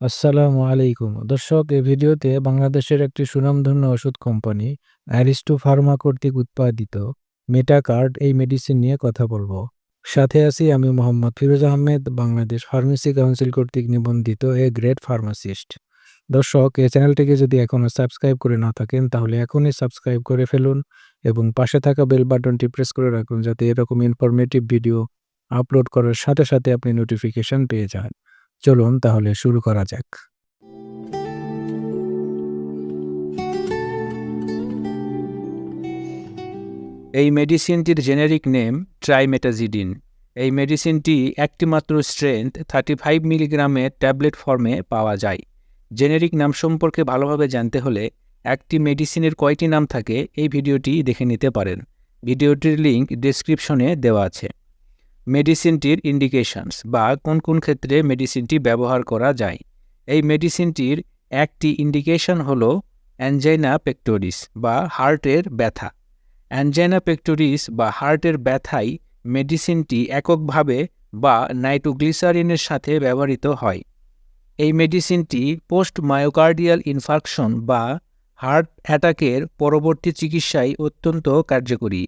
আসসালামু আলাইকুম। দর্শক, এই ভিডিওতে বাংলাদেশের একটি সুনামধন্য ওষুধ কোম্পানি, অ্যারিস্টো ফার্মা কর্তৃক উৎপাদিত মেটাকার্ড এই মেডিসিন নিয়ে কথা বলব। সাথে আছি আমি মোহাম্মদ ফিরোজ আহমেদ, বাংলাদেশ ফার্মেসি কাউন্সিল কর্তৃক নিবন্ধিত এ গ্রেট ফার্মাসিস্ট। দর্শক, এই চ্যানেলটিকে যদি এখনও সাবস্ক্রাইব করে না থাকেন, তাহলে এখনই সাবস্ক্রাইব করে ফেলুন এবং পাশে থাকা বেল বাটনটি প্রেস করে রাখুন, যাতে এরকম ইনফরমেটিভ ভিডিও আপলোড করার সাথে সাথে আপনি নোটিফিকেশন পেয়ে যান। চলুন তাহলে শুরু করা যাক। এই মেডিসিনটির জেনেরিক নেম ট্রাইমেটাজিডিন। এই মেডিসিনটি একটিমাত্র স্ট্রেংথ থার্টি ফাইভ মিলিগ্রামের ট্যাবলেট ফর্মে পাওয়া যায়। জেনেরিক নাম সম্পর্কে ভালোভাবে জানতে হলে একটি মেডিসিনের কয়টি নাম থাকে এই ভিডিওটি দেখে নিতে পারেন। ভিডিওটির লিঙ্ক ডেসক্রিপশনে দেওয়া আছে। মেডিসিনটির ইন্ডিকেশনস বা কোন কোন ক্ষেত্রে মেডিসিনটি ব্যবহার করা যায়। এই মেডিসিনটির একটি ইন্ডিকেশন হল অ্যাঞ্জাইনা পেক্টোরিস বা হার্টের ব্যথা। অ্যাঞ্জাইনা পেক্টোরিস বা হার্টের ব্যথায় মেডিসিনটি এককভাবে বা নাইট্রোগ্লিসারিনের সাথে ব্যবহৃত হয়। এই মেডিসিনটি পোস্ট মায়োকার্ডিয়াল ইনফার্কশন বা হার্ট অ্যাটাকের পরবর্তী চিকিৎসায় অত্যন্ত কার্যকরী।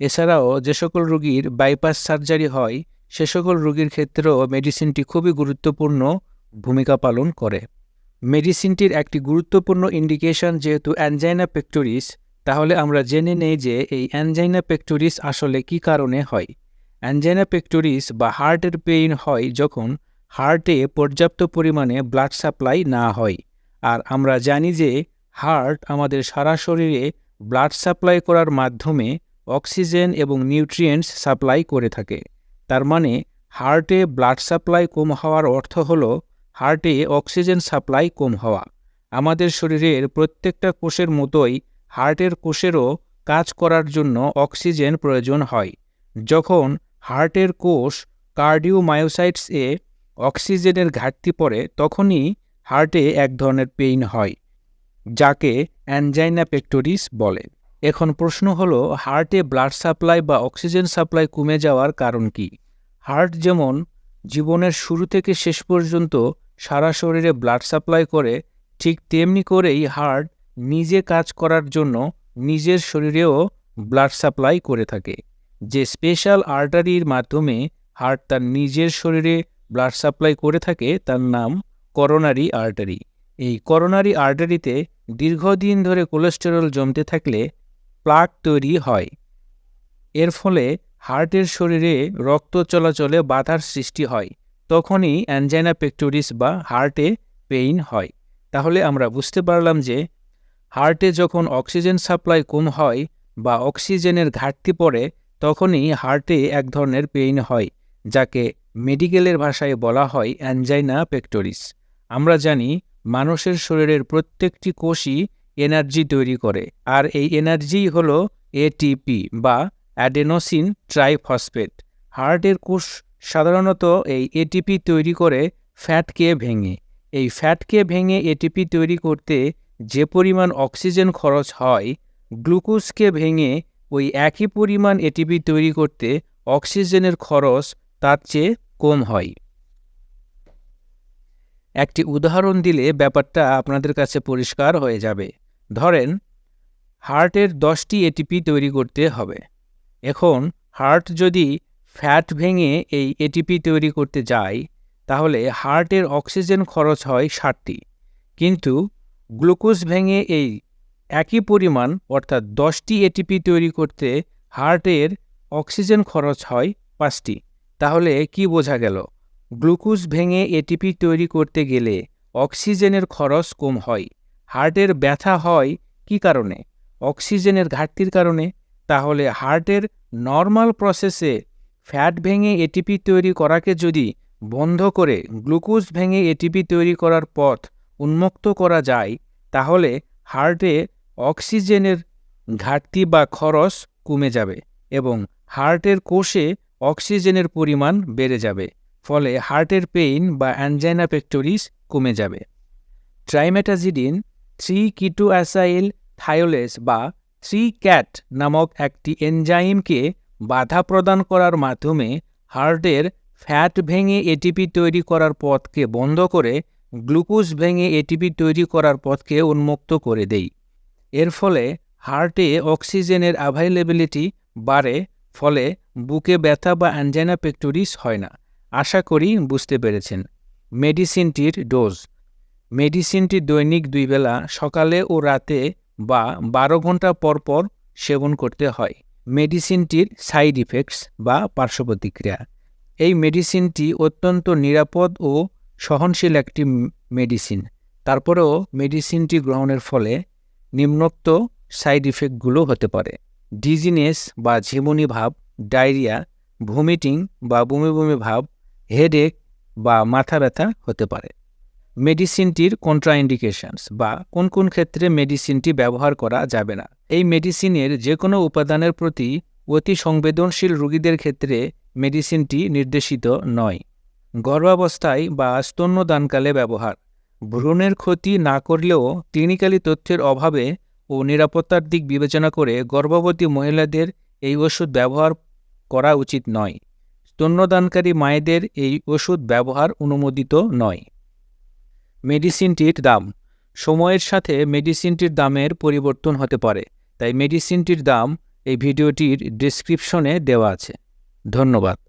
এছাড়াও যে সকল রোগীর বাইপাস সার্জারি হয়, সে সকল রোগীর ক্ষেত্রেও মেডিসিনটি খুবই গুরুত্বপূর্ণ ভূমিকা পালন করে। মেডিসিনটির একটি গুরুত্বপূর্ণ ইন্ডিকেশন যেহেতু অ্যানজাইনা পেক্টোরিস তাহলে আমরা জেনে নেই যে এই অ্যানজাইনা পেক্টোরিস আসলে কি কারণে হয়। অ্যানজাইনা পেক্টোরিস বা হার্টের পেইন হয় যখন হার্টে পর্যাপ্ত পরিমাণে ব্লাড সাপ্লাই না হয়। আর আমরা জানি যে হার্ট আমাদের সারা শরীরে ব্লাড সাপ্লাই করার মাধ্যমে অক্সিজেন এবং নিউট্রিয়েন্টস সাপ্লাই করে থাকে। তার মানে হার্টে ব্লাড সাপ্লাই কম হওয়ার অর্থ হল, হার্টে অক্সিজেন সাপ্লাই কম হওয়া। আমাদের শরীরের প্রত্যেকটা কোষের মতোই হার্টের কোষেরও কাজ করার জন্য অক্সিজেন প্রয়োজন হয়। যখন হার্টের কোষ কার্ডিওমায়োসাইটস এ অক্সিজেনের ঘাটতি পড়ে, তখনই হার্টে এক ধরনের পেইন হয়, যাকে অ্যানজাইনা পেক্টোরিস বলে। এখন প্রশ্ন হলো, হার্টে ব্লাড সাপ্লাই বা অক্সিজেন সাপ্লাই কমে যাওয়ার কারণ কি? হার্ট যেমন জীবনের শুরু থেকে শেষ পর্যন্ত সারা শরীরে ব্লাড সাপ্লাই করে, ঠিক তেমনি করেই হার্ট নিজে কাজ করার জন্য নিজের শরীরেও ব্লাড সাপ্লাই করে থাকে। যে স্পেশাল আর্টারির মাধ্যমে হার্ট তার নিজের শরীরে ব্লাড সাপ্লাই করে থাকে, তার নাম করোনারি আর্টারি। এই করোনারি আর্টারিতে দীর্ঘদিন ধরে কোলেস্টেরল জমতে থাকলে প্লাক তৈরি হয়। এর ফলে হার্টের শরীরে রক্ত চলাচলে বাধার সৃষ্টি হয়। তখনই অ্যানজাইনা পেক্টোরিস বা হার্টে পেইন হয়। তাহলে আমরা বুঝতে পারলাম যে হার্টে যখন অক্সিজেন সাপ্লাই কম হয় বা অক্সিজেনের ঘাটতি পড়ে, তখনই হার্টে এক ধরনের পেইন হয়, যাকে মেডিকেলের ভাষায় বলা হয় অ্যানজাইনা পেক্টোরিস আমরা জানি মানুষের শরীরের প্রত্যেকটি কোষই এনার্জি তৈরি করে। আর এই এনার্জি হল এটিপি বা অ্যাডেনোসিন ট্রাইফসফেট হার্টের কোষ সাধারণত এই এটিপি তৈরি করে ফ্যাটকে ভেঙে। এই ফ্যাটকে ভেঙে এটিপি তৈরি করতে যে পরিমাণ অক্সিজেন খরচ হয়, গ্লুকোজকে ভেঙে ওই একই পরিমাণ এটিপি তৈরি করতে অক্সিজেনের খরচ তার চেয়ে কম হয়। একটি উদাহরণ দিলে ব্যাপারটা আপনাদের কাছে পরিষ্কার হয়ে যাবে। ধরেন, হার্টের দশটি এটিপি তৈরি করতে হবে। এখন, হার্ট যদি ফ্যাট ভেঙে এই এটিপি তৈরি করতে যায়, তাহলে হার্টের অক্সিজেন খরচ হয় ষাটটি। কিন্তু গ্লুকোজ ভেঙে এই একই পরিমাণ, অর্থাৎ দশটি এটিপি তৈরি করতে হার্টের অক্সিজেন খরচ হয় পাঁচটি। তাহলে কি বোঝা গেল? গ্লুকোজ ভেঙে এটিপি তৈরি করতে গেলে অক্সিজেনের খরচ কম হয়। হার্টের ব্যথা হয় কি কারণে? অক্সিজেনের ঘাটতির কারণে? তাহলে হার্টের নর্মাল প্রসেসে ফ্যাট ভেঙে এটিপি তৈরি করাকে যদি বন্ধ করে গ্লুকোজ ভেঙে এটিপি তৈরি করার পথ উন্মুক্ত করা যায়, তাহলে হার্টে অক্সিজেনের ঘাটতি বা খরচ কমে যাবে এবং হার্টের কোষে অক্সিজেনের পরিমাণ বেড়ে যাবে, ফলে হার্টের পেইন বা অ্যানজাইনা পেক্টোরিস কমে যাবে। ট্রাইমেটাজিডিন থ্রি কিটো অ্যাসাইল থায়োলেস বা থ্রি ক্যাট নামক একটি এনজাইমকে বাধা প্রদান করার মাধ্যমে হার্টের ফ্যাট ভেঙে এটিপি তৈরি করার পথকে বন্ধ করে গ্লুকোজ ভেঙে এটিপি তৈরি করার পথকে উন্মুক্ত করে দেয় এর ফলে হার্টে অক্সিজেনের অ্যাভাইলেবিলিটি বাড়ে, ফলে বুকে ব্যথা বা অ্যাঞ্জাইনা পেক্টোরিস হয় না। আশা করি বুঝতে পেরেছেন। মেডিসিনটির ডোজ মেডিসিনটি দৈনিক দুই বেলা সকালে ও রাতে বা বারো ঘণ্টা পর পর সেবন করতে হয়। মেডিসিনটির সাইড ইফেক্টস বা পার্শ্ব প্রতিক্রিয়া এই মেডিসিনটি অত্যন্ত নিরাপদ ও সহনশীল একটি মেডিসিন। তারপরেও মেডিসিনটি গ্রহণের ফলে নিম্নোক্ত সাইড ইফেক্টগুলো হতে পারে। ডিজিনেস বা ঝিমুনি ভাব, ডায়রিয়া, ভমিটিং বা বমি বমি ভাব, হেডেক বা মাথা ব্যথা হতে পারে। মেডিসিনটির কন্ট্রাইন্ডিকেশনস বা কোন কোন ক্ষেত্রে মেডিসিনটি ব্যবহার করা যাবে না। এই মেডিসিনের যে কোনো উপাদানের প্রতি অতি সংবেদনশীল রোগীদের ক্ষেত্রে মেডিসিনটি নির্দেশিত নয়। গর্ভাবস্থায় বা স্তন্যদানকালে ব্যবহার। ভ্রূণের ক্ষতি না করলেও ক্লিনিক্যালি তথ্যের অভাবে ও নিরাপত্তার দিক বিবেচনা করে গর্ভবতী মহিলাদের এই ওষুধ ব্যবহার করা উচিত নয়। স্তন্যদানকারী মায়েদের এই ওষুধ ব্যবহার অনুমোদিত নয়। মেডিসিনটির দাম। সময়ের সাথে মেডিসিনটির দামের পরিবর্তন হতে পারে, তাই মেডিসিনটির দাম এই ভিডিওটির ডিসক্রিপশনে দেওয়া আছে। ধন্যবাদ।